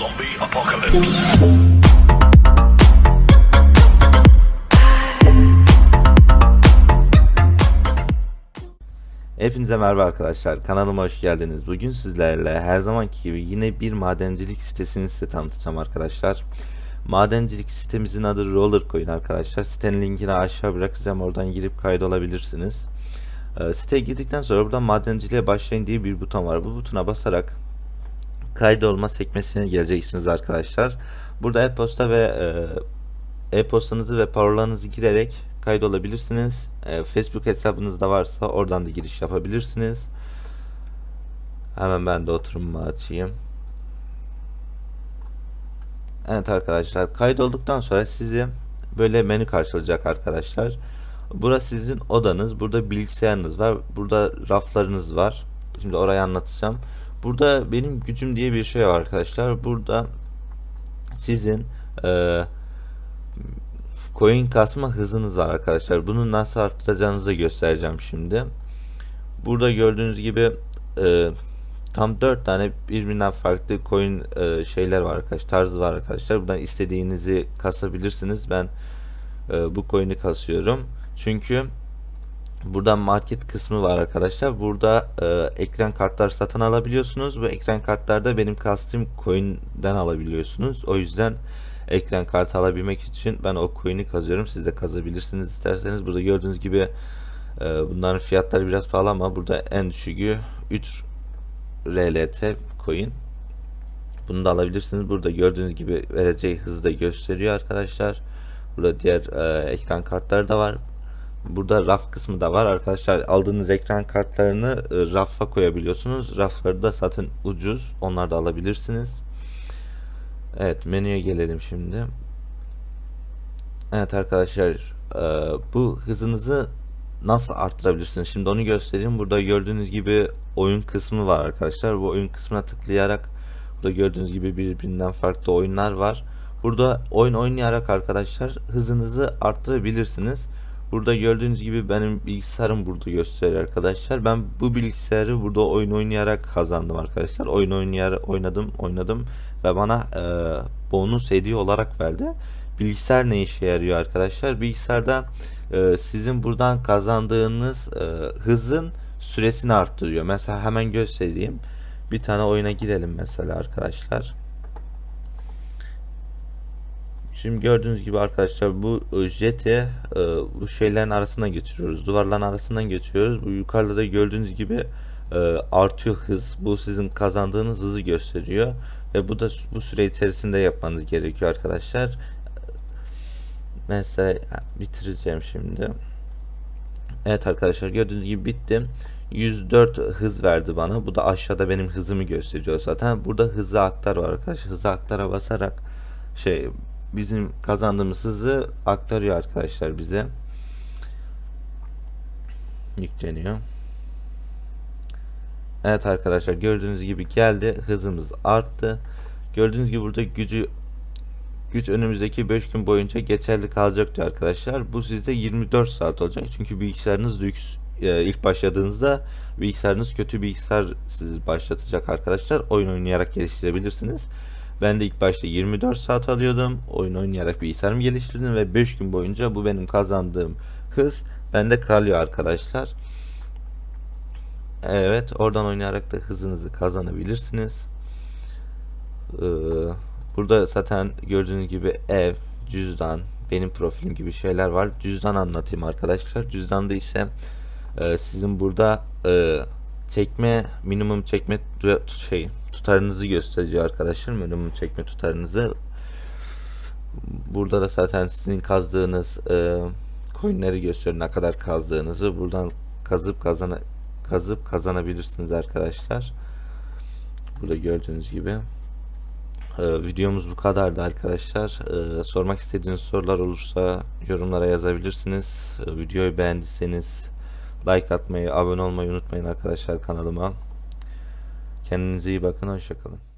Zombie apocalypse. Hepinize merhaba arkadaşlar. Kanalıma hoş geldiniz. Bugün sizlerle her zamanki gibi yine bir madencilik sitesini size tanıtacağım arkadaşlar. Madencilik sitemizin adı Roller Coin arkadaşlar. Sitenin linkini aşağı bırakacağım. Oradan girip kaydolabilirsiniz. Ee, siteye girdikten sonra buradan madenciliğe başlayın diye bir buton var. Bu butona basarak kaydolma sekmesine geleceksiniz arkadaşlar. Burada e-posta ve e, e-postanızı ve parolanızı girerek kaydolabilirsiniz. E, Facebook hesabınız da varsa oradan da giriş yapabilirsiniz. Hemen ben de oturumumu açayım. Evet arkadaşlar kaydolduktan sonra sizi böyle menü karşılayacak arkadaşlar. Burası sizin odanız. Burada bilgisayarınız var. Burada raflarınız var. Şimdi orayı anlatacağım. Burada benim gücüm diye bir şey var arkadaşlar. Burada sizin eee coin kasma hızınız var arkadaşlar. Bunu nasıl arttıracağınızı göstereceğim şimdi. Burada gördüğünüz gibi e, tam 4 tane birbirinden farklı coin e, şeyler var arkadaşlar. Tarzı var arkadaşlar. Buradan istediğinizi kasabilirsiniz. Ben e, bu coin'i kasıyorum. Çünkü Burada market kısmı var arkadaşlar. Burada e, ekran kartlar satın alabiliyorsunuz. Bu ekran kartlarda benim kastım coin'den alabiliyorsunuz. O yüzden ekran kartı alabilmek için ben o coin'i kazıyorum. Siz de kazabilirsiniz isterseniz. Burada gördüğünüz gibi e, bunların fiyatları biraz pahalı ama burada en düşüğü 3 RLT coin. Bunu da alabilirsiniz. Burada gördüğünüz gibi vereceği hızı da gösteriyor arkadaşlar. Burada diğer e, ekran kartları da var. Burada raf kısmı da var arkadaşlar. Aldığınız ekran kartlarını e, rafa koyabiliyorsunuz. Rafları da zaten ucuz. Onları da alabilirsiniz. Evet menüye gelelim şimdi. Evet arkadaşlar e, bu hızınızı nasıl arttırabilirsiniz? Şimdi onu göstereyim. Burada gördüğünüz gibi oyun kısmı var arkadaşlar. Bu oyun kısmına tıklayarak burada gördüğünüz gibi birbirinden farklı oyunlar var. Burada oyun oynayarak arkadaşlar hızınızı arttırabilirsiniz. Burada gördüğünüz gibi benim bilgisayarım burada gösteriyor arkadaşlar. Ben bu bilgisayarı burada oyun oynayarak kazandım arkadaşlar. Oyun oynayarak oynadım, oynadım ve bana e, bonus hediye olarak verdi. Bilgisayar ne işe yarıyor arkadaşlar? Bilgisayarda e, sizin buradan kazandığınız e, hızın süresini arttırıyor. Mesela hemen göstereyim. Bir tane oyuna girelim mesela arkadaşlar. Şimdi gördüğünüz gibi arkadaşlar bu e, jeti e, bu şeylerin arasından geçiriyoruz. Duvarların arasından geçiyoruz. Bu yukarıda da gördüğünüz gibi e, artıyor hız. Bu sizin kazandığınız hızı gösteriyor. Ve bu da bu süre içerisinde yapmanız gerekiyor arkadaşlar. Mesela bitireceğim şimdi. Evet arkadaşlar gördüğünüz gibi bitti. 104 hız verdi bana. Bu da aşağıda benim hızımı gösteriyor zaten. Burada hızı aktar var arkadaşlar. Hızı aktara basarak şey bizim kazandığımız hızı aktarıyor arkadaşlar bize. Yükleniyor. Evet arkadaşlar gördüğünüz gibi geldi. Hızımız arttı. Gördüğünüz gibi burada gücü güç önümüzdeki 5 gün boyunca geçerli kalacak diyor arkadaşlar. Bu sizde 24 saat olacak. Çünkü bilgisayarınız lüks e, ilk başladığınızda bilgisayarınız kötü bilgisayar sizi başlatacak arkadaşlar. Oyun oynayarak geliştirebilirsiniz. Ben de ilk başta 24 saat alıyordum. Oyun oynayarak bilgisayarımı geliştirdim ve 5 gün boyunca bu benim kazandığım hız bende kalıyor arkadaşlar. Evet oradan oynayarak da hızınızı kazanabilirsiniz. Ee, burada zaten gördüğünüz gibi ev, cüzdan, benim profilim gibi şeyler var. Cüzdan anlatayım arkadaşlar. Cüzdanda ise e, sizin burada e, çekme minimum çekme şey tutarınızı gösteriyor arkadaşlar. Minimum çekme tutarınızı. Burada da zaten sizin kazdığınız e, coinleri gösteriyor ne kadar kazdığınızı. Buradan kazıp kazana kazıp kazanabilirsiniz arkadaşlar. Burada gördüğünüz gibi. Ee, videomuz bu kadardı arkadaşlar. Ee, sormak istediğiniz sorular olursa yorumlara yazabilirsiniz. Ee, videoyu beğendiyseniz like atmayı, abone olmayı unutmayın arkadaşlar kanalıma. Kendinize iyi bakın, hoşçakalın.